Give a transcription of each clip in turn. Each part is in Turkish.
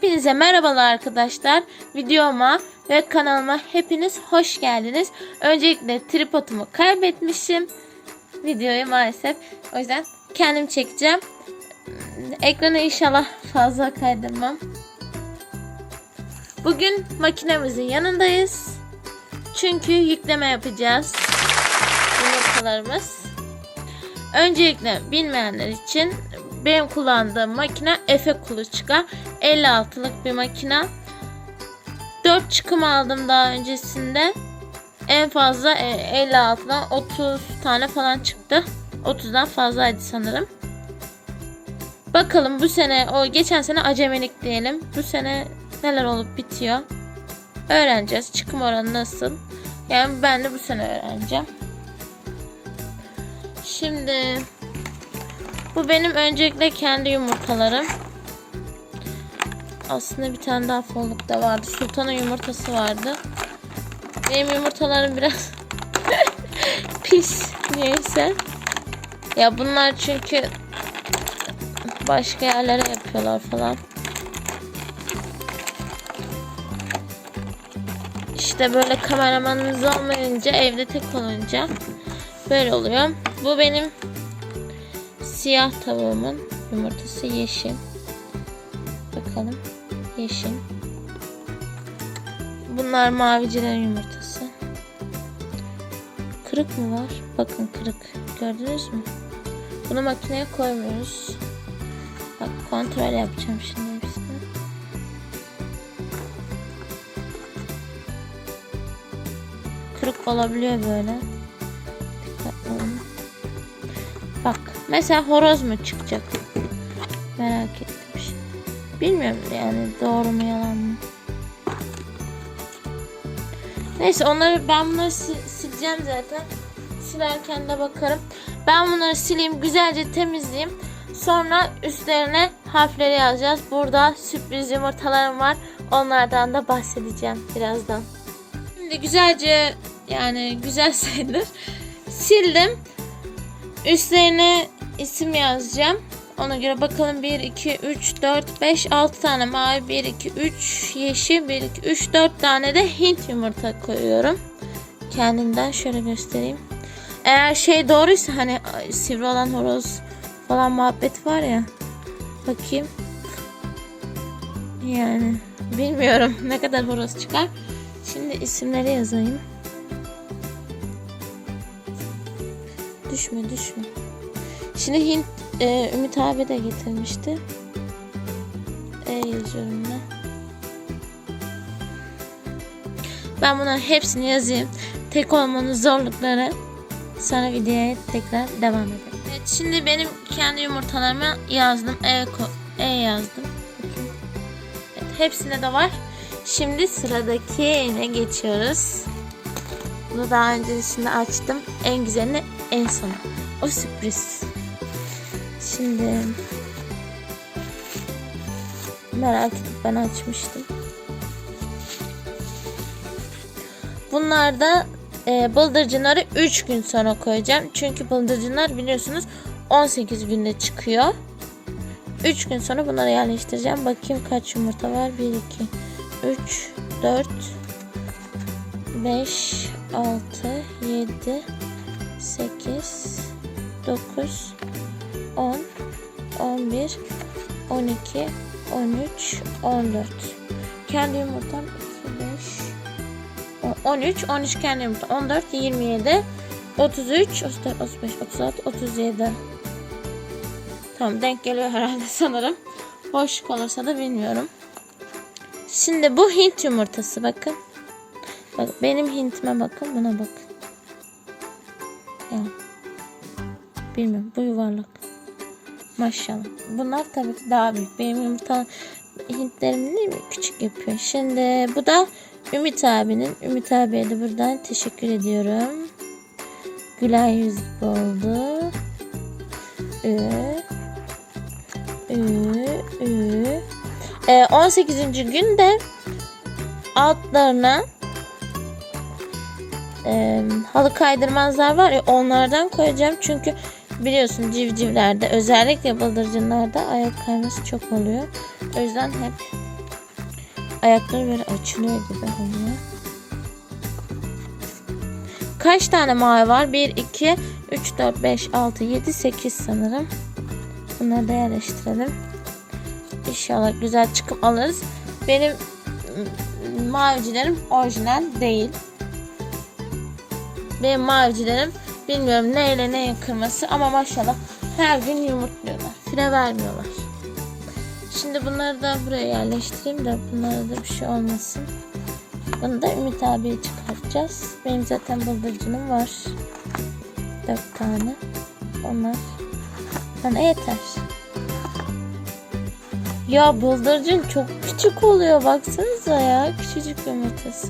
Hepinize merhabalar arkadaşlar. Videoma ve kanalıma hepiniz hoş geldiniz. Öncelikle tripodumu kaybetmişim. Videoyu maalesef. O yüzden kendim çekeceğim. Ekranı inşallah fazla kaydırmam. Bugün makinemizin yanındayız. Çünkü yükleme yapacağız. Yumurtalarımız. Öncelikle bilmeyenler için benim kullandığım makine Efe Kuluçka 56'lık bir makine. 4 çıkım aldım daha öncesinde. En fazla e, 56'dan 30 tane falan çıktı. 30'dan fazlaydı sanırım. Bakalım bu sene o geçen sene acemilik diyelim. Bu sene neler olup bitiyor. Öğreneceğiz. Çıkım oranı nasıl? Yani ben de bu sene öğreneceğim. Şimdi bu benim öncelikle kendi yumurtalarım. Aslında bir tane daha folluk da vardı. Sultan'ın yumurtası vardı. Benim yumurtalarım biraz pis neyse. Ya bunlar çünkü başka yerlere yapıyorlar falan. İşte böyle kameramanınız olmayınca evde tek olunca böyle oluyor. Bu benim siyah tavuğumun yumurtası yeşil. Bakalım yeşil. Bunlar mavicilerin yumurtası. Kırık mı var? Bakın kırık. Gördünüz mü? Bunu makineye koymuyoruz. Bak kontrol yapacağım şimdi hepsini. Kırık olabiliyor böyle. Mesela horoz mu çıkacak? Merak ettim. Bilmiyorum yani doğru mu yalan mı? Neyse onları ben bunları si- sileceğim zaten. Silerken de bakarım. Ben bunları sileyim güzelce temizleyeyim. Sonra üstlerine harfleri yazacağız. Burada sürpriz yumurtalarım var. Onlardan da bahsedeceğim birazdan. Şimdi güzelce yani güzel sayılır. Sildim. Üstlerine isim yazacağım. Ona göre bakalım 1, 2, 3, 4, 5, 6 tane mavi, 1, 2, 3 yeşil, 1, 2, 3, 4 tane de Hint yumurta koyuyorum. Kendimden şöyle göstereyim. Eğer şey doğruysa hani sivri olan horoz falan muhabbet var ya. Bakayım. Yani bilmiyorum ne kadar horoz çıkar. Şimdi isimleri yazayım. Düşme düşme. Şimdi Hint e, Ümit abi de getirmişti. E yazıyorum ben. Ben bunların hepsini yazayım. Tek olmanın zorlukları. Sonra videoya tekrar devam edelim. Evet şimdi benim kendi yumurtalarımı yazdım. E, e yazdım. Evet, hepsinde de var. Şimdi sıradakine geçiyoruz. Bunu daha öncesinde açtım. En güzelini en sona. O sürpriz. Şimdi merak edip ben açmıştım. Bunlar da e, bıldırcınları 3 gün sonra koyacağım. Çünkü bıldırcınlar biliyorsunuz 18 günde çıkıyor. 3 gün sonra bunları yerleştireceğim. Bakayım kaç yumurta var. 1, 2, 3, 4, 5, 6, 7, 8, 9, 10, 11, 12, 13, 14. Kendi yumurtam 2, 5, 13, 13 kendi yumurta, 14, 27, 33, 34, 35, 36, 37. Tamam denk geliyor herhalde sanırım. Boş kalırsa da bilmiyorum. Şimdi bu Hint yumurtası bakın. Bak benim Hint'ime bakın buna bakın. Yani bilmiyorum bu yuvarlak. Maşallah. Bunlar tabii ki daha büyük. Benim yumurta Hintlerim değil mi? Küçük yapıyor. Şimdi bu da Ümit abinin. Ümit abiye de buradan teşekkür ediyorum. Gülen yüz oldu. Ü, ü, ü. Ee, 18. günde altlarına e, halı kaydırmazlar var ya onlardan koyacağım. Çünkü biliyorsun civcivlerde özellikle bıldırcınlarda ayak kayması çok oluyor. O yüzden hep Ayakları böyle açılıyor gibi oluyor. Kaç tane mavi var? 1, 2, 3, 4, 5, 6, 7, 8 sanırım. Bunları da yerleştirelim. İnşallah güzel çıkım alırız. Benim mavicilerim orijinal değil. Benim mavicilerim bilmiyorum neyle neyin kırması ama maşallah her gün yumurtluyorlar. Fire vermiyorlar. Şimdi bunları da buraya yerleştireyim de bunlara da bir şey olmasın. Bunu da Ümit abiye çıkartacağız. Benim zaten bıldırcınım var. Dört tane. Onlar bana yeter. Ya bıldırcın çok küçük oluyor. Baksanıza ya. Küçücük yumurtası.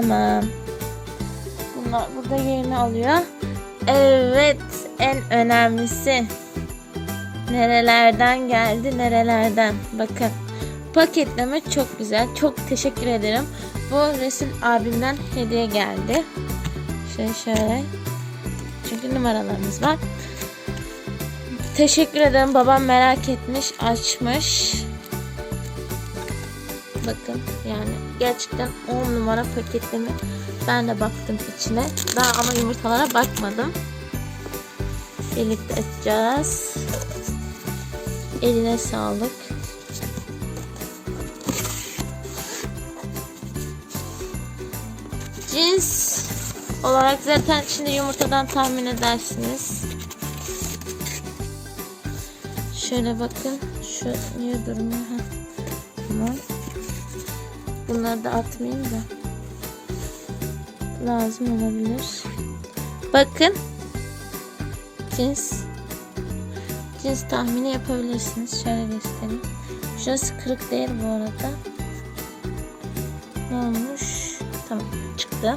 Tamam. Bunlar burada yerini alıyor. Evet. En önemlisi. Nerelerden geldi nerelerden. Bakın. Paketleme çok güzel. Çok teşekkür ederim. Bu Resul abimden hediye geldi. Şöyle şöyle. Çünkü numaralarımız var. Teşekkür ederim. Babam merak etmiş, açmış. Bakın yani gerçekten 10 numara paketleme. Ben de baktım içine. Daha ama yumurtalara bakmadım. Birlikte açacağız. Eline sağlık. Cins olarak zaten şimdi yumurtadan tahmin edersiniz. Şöyle bakın. Şu niye durmuyor? Tamam. Bunları da atmayayım da. Lazım olabilir. Bakın. Cins. Cins tahmini yapabilirsiniz. Şöyle göstereyim. Şurası kırık değil bu arada. Ne olmuş? Tamam çıktı.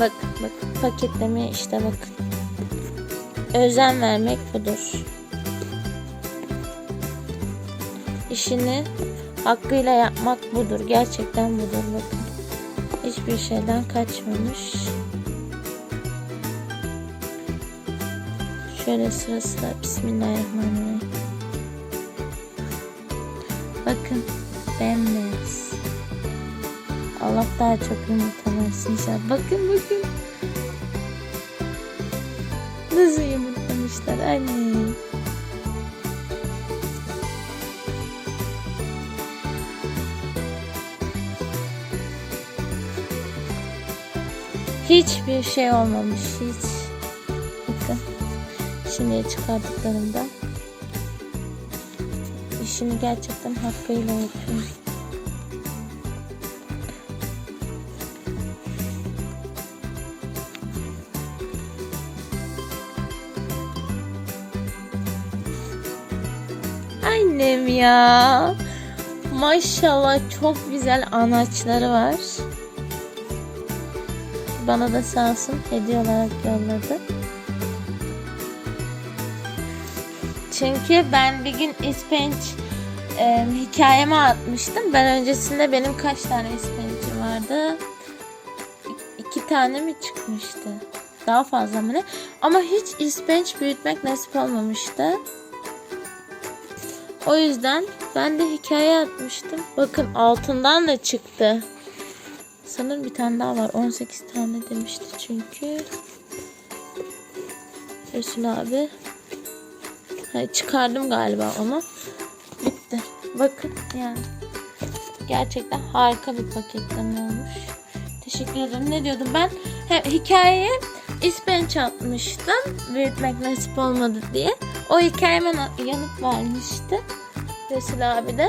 Bak bak paketleme işte bakın. Özen vermek budur. İşini hakkıyla yapmak budur. Gerçekten budur bakın. Hiçbir şeyden kaçmamış. Şöyle sıra sıra Bismillahirrahmanirrahim. Bakın bembeyaz. Allah daha çok yumurta versin inşallah. Bakın bakın. Nasıl yumurtlamışlar anne. Hiçbir şey olmamış hiç. Bakın. Şimdi çıkardıklarımda işini gerçekten hakkıyla yapıyor. Annem ya. Maşallah çok güzel anaçları var. Bana da sağ olsun hediye olarak yolladı. Çünkü ben bir gün ispenç e, hikayeme atmıştım. Ben öncesinde benim kaç tane ispençim vardı? İ- İki tane mi çıkmıştı? Daha fazla mı ne? Ama hiç ispenç büyütmek nasip olmamıştı. O yüzden ben de hikaye atmıştım. Bakın altından da çıktı. Sanırım bir tane daha var. 18 tane demişti çünkü. Resul abi. Ha, çıkardım galiba onu. Bitti. Bakın yani. Gerçekten harika bir paketleme olmuş. Teşekkür ederim. Ne diyordum ben? He, hikayeye ispenç atmıştım. Büyütmek nasip olmadı diye. O hikayeme yanıt vermişti. Resul abi de.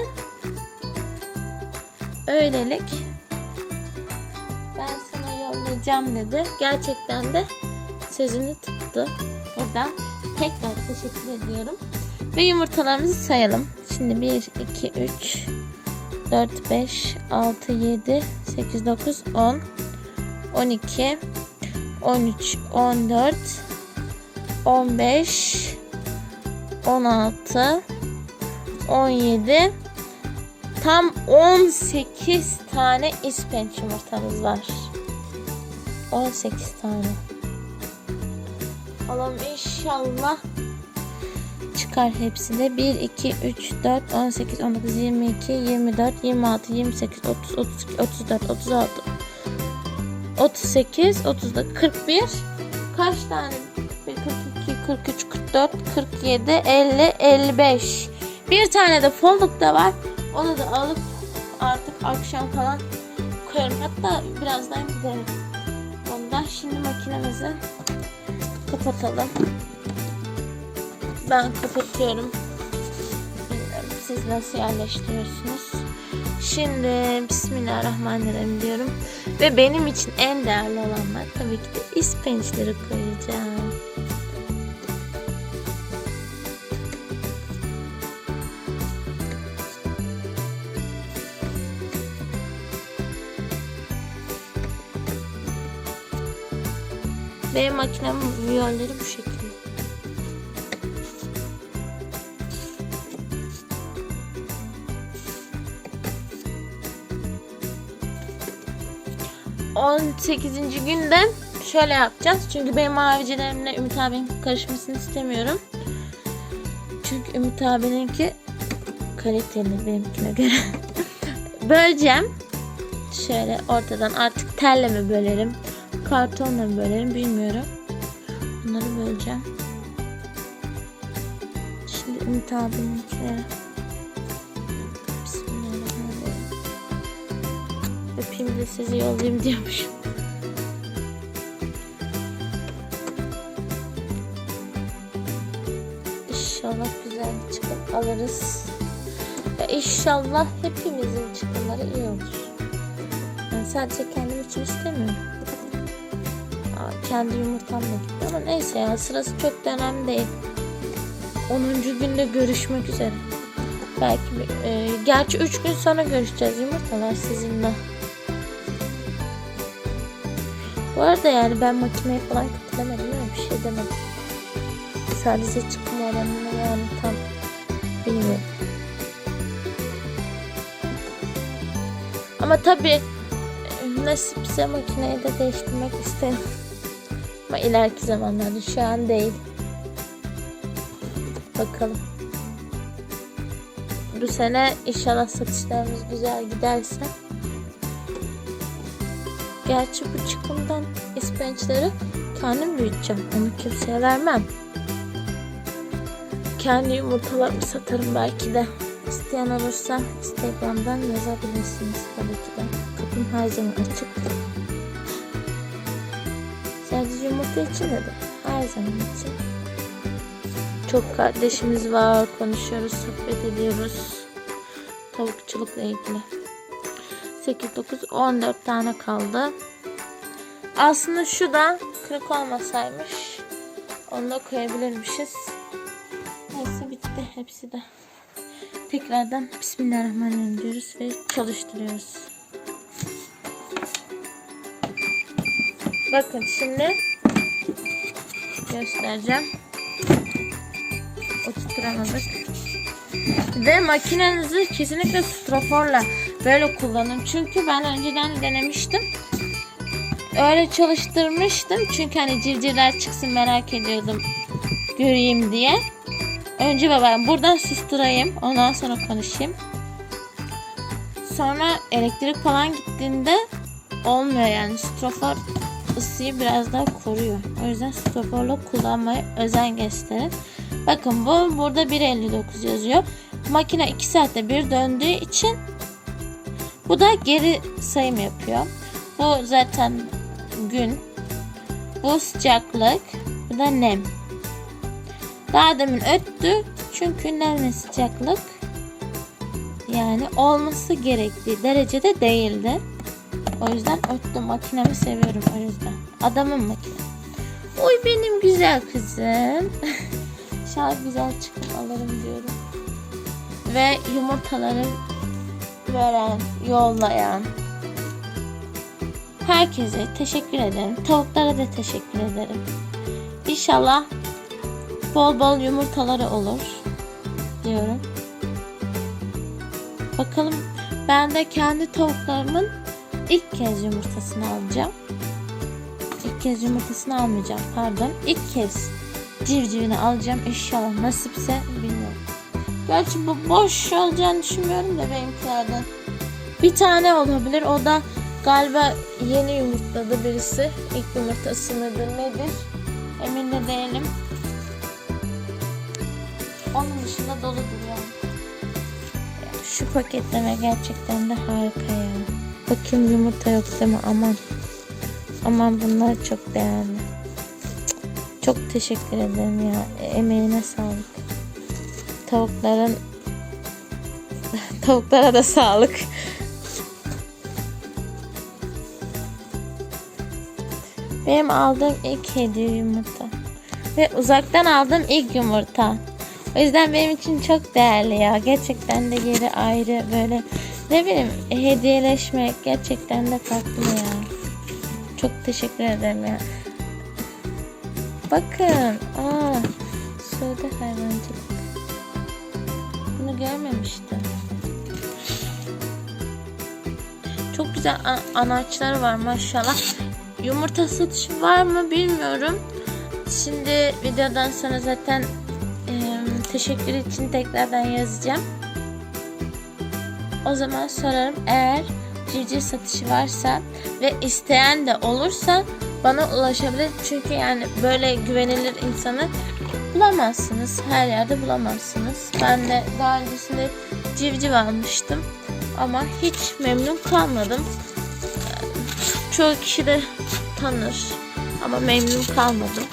Öylelik. Yollayacağım dedi. Gerçekten de sözünü tuttu. Buradan tekrar teşekkür ediyorum. Ve yumurtalarımızı sayalım. Şimdi 1, 2, 3, 4, 5, 6, 7, 8, 9, 10, 12, 13, 14, 15, 16, 17, tam 18 tane ispenç yumurtamız var. 18 tane. Allah'ım inşallah çıkar hepsinde. 1, 2, 3, 4, 18, 19, 22, 24, 26, 28, 30, 32, 34, 36, 38, 34, 41. Kaç tane? 41, 42, 43, 44, 47, 50, 55. Bir tane de follukta var. Onu da alıp artık akşam falan koyarım. Hatta birazdan giderim. Ondan şimdi makinemizi kapatalım. Ben kapatıyorum. Bilmiyorum siz nasıl yerleştiriyorsunuz. Şimdi Bismillahirrahmanirrahim diyorum. Ve benim için en değerli olanlar tabii ki de ispençleri koyacağım. Benim makinemin viyolleri bu şekilde. On sekizinci günden şöyle yapacağız. Çünkü benim mavicilerimle Ümit abinin karışmasını istemiyorum. Çünkü Ümit abininki kaliteli benimkine göre. Böleceğim. Şöyle ortadan artık telle mi bölerim? Kartonla bölerim bilmiyorum. Bunları böleceğim. Şimdi Ümit abininkilere. Bismillahirrahmanirrahim. Öpeyim de sizi yollayayım diyormuşum. İnşallah güzel bir çıkım alırız. Ve inşallah hepimizin çıkımları iyi olur. Ben sadece kendim için istemiyorum. Kendi yumurtam da gitti ama neyse ya sırası çok da önemli değil. 10. günde görüşmek üzere. Belki e, gerçi 3 gün sonra görüşeceğiz yumurtalar sizinle. Bu arada yani ben makineye falan kötülemedim öyle bir şey demedim. Sadece çıkma oranını yani tam bilmiyorum. Ama tabii nasipse makineyi de değiştirmek isterim. Ama ileriki zamanlarda şu an değil. Bakalım. Bu sene inşallah satışlarımız güzel giderse. Gerçi bu çıkımdan ispençleri kendim büyüteceğim. Onu kimseye vermem. Kendi yumurtalarımı satarım belki de. İsteyen olursa Instagram'dan yazabilirsiniz tabii ki de. Kapım her zaman açık. Sadece yumurta için de değil, her zaman için. Çok kardeşimiz var, konuşuyoruz, sohbet ediyoruz. Tavukçulukla ilgili. 8, 9, 14 tane kaldı. Aslında şu da kırık olmasaymış. Onu da koyabilirmişiz. Neyse bitti hepsi de. Tekrardan Bismillahirrahmanirrahim diyoruz ve çalıştırıyoruz. Bakın şimdi göstereceğim. Oturtturamadık. Ve makinenizi kesinlikle straforla böyle kullanın. Çünkü ben önceden denemiştim. Öyle çalıştırmıştım. Çünkü hani civcivler çıksın merak ediyordum. Göreyim diye. Önce ben buradan susturayım. Ondan sonra konuşayım. Sonra elektrik falan gittiğinde olmuyor yani. Strofor ısıyı biraz daha koruyor. O yüzden stroforla kullanmaya özen gösterin. Bakın bu burada 1.59 yazıyor. Makine 2 saatte bir döndüğü için bu da geri sayım yapıyor. Bu zaten gün. Bu sıcaklık. Bu da nem. Daha demin öttü. Çünkü nem ve sıcaklık yani olması gerektiği derecede değildi. O yüzden öttü. Makinemi seviyorum o yüzden. Adamın makine. Oy benim güzel kızım. İnşallah güzel çıkıp alırım diyorum. Ve yumurtaları veren, yollayan herkese teşekkür ederim. Tavuklara da teşekkür ederim. İnşallah bol bol yumurtaları olur diyorum. Bakalım ben de kendi tavuklarımın ilk kez yumurtasını alacağım. İlk kez yumurtasını almayacağım pardon. İlk kez civcivini alacağım inşallah nasipse bilmiyorum. Gerçi bu boş olacağını düşünmüyorum da benimkilerden. Bir tane olabilir. O da galiba yeni yumurtladı birisi. İlk yumurtası mıdır nedir? Emin de değilim. Onun dışında doludur yani. Ya Şu paketleme gerçekten de harika. Bakayım yumurta yok değil mi? Aman. Aman bunlar çok değerli. Çok teşekkür ederim ya. Emeğine sağlık. Tavukların tavuklara da sağlık. Benim aldığım ilk hediye yumurta. Ve uzaktan aldığım ilk yumurta. O yüzden benim için çok değerli ya. Gerçekten de yeri ayrı böyle ne bileyim hediyeleşmek gerçekten de farklı ya. Çok teşekkür ederim ya. Bakın. Aa, Suudi hayvancılık. Bunu görmemiştim. Çok güzel a- anaçları var maşallah. Yumurta satışı var mı bilmiyorum. Şimdi videodan sonra zaten e, teşekkür için tekrardan yazacağım. O zaman sorarım eğer civciv satışı varsa ve isteyen de olursa bana ulaşabilir. Çünkü yani böyle güvenilir insanı bulamazsınız. Her yerde bulamazsınız. Ben de daha öncesinde civciv almıştım. Ama hiç memnun kalmadım. Çoğu kişi de tanır. Ama memnun kalmadım.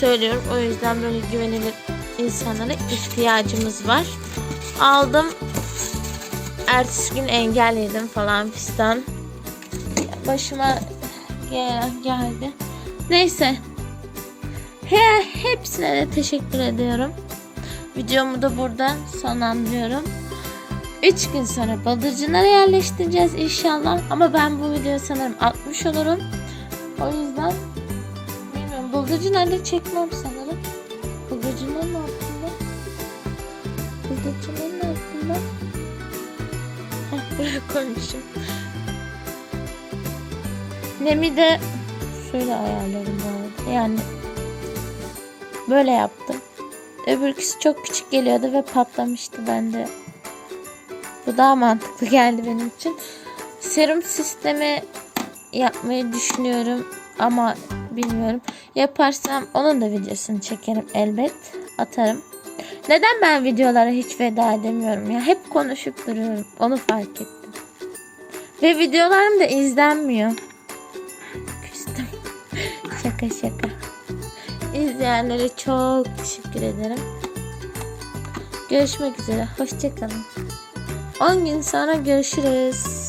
Söylüyorum. O yüzden böyle güvenilir insanlara ihtiyacımız var. Aldım. Ertesi gün engel yedim falan fistan. Başıma geldi. Neyse. He, hepsine de teşekkür ediyorum. Videomu da burada sonlandırıyorum. 3 gün sonra bıldırcınlara yerleştireceğiz inşallah. Ama ben bu videoyu sanırım atmış olurum. O yüzden bilmiyorum. Bıldırcınlarla çekmem sanırım. Bıldırcınlar ne hakkında? Bıldırcınlar ne? Buraya koymuşum. Nemi de şöyle ayarladım arada. Yani böyle yaptım. Öbürküsü çok küçük geliyordu ve patlamıştı bende. Bu daha mantıklı geldi benim için. Serum sistemi yapmayı düşünüyorum ama bilmiyorum. Yaparsam onun da videosunu çekerim elbet. Atarım. Neden ben videolara hiç veda edemiyorum ya? Hep konuşup duruyorum. Onu fark ettim. Ve videolarım da izlenmiyor. Küstüm. şaka şaka. İzleyenlere çok teşekkür ederim. Görüşmek üzere. Hoşçakalın. 10 gün sonra görüşürüz.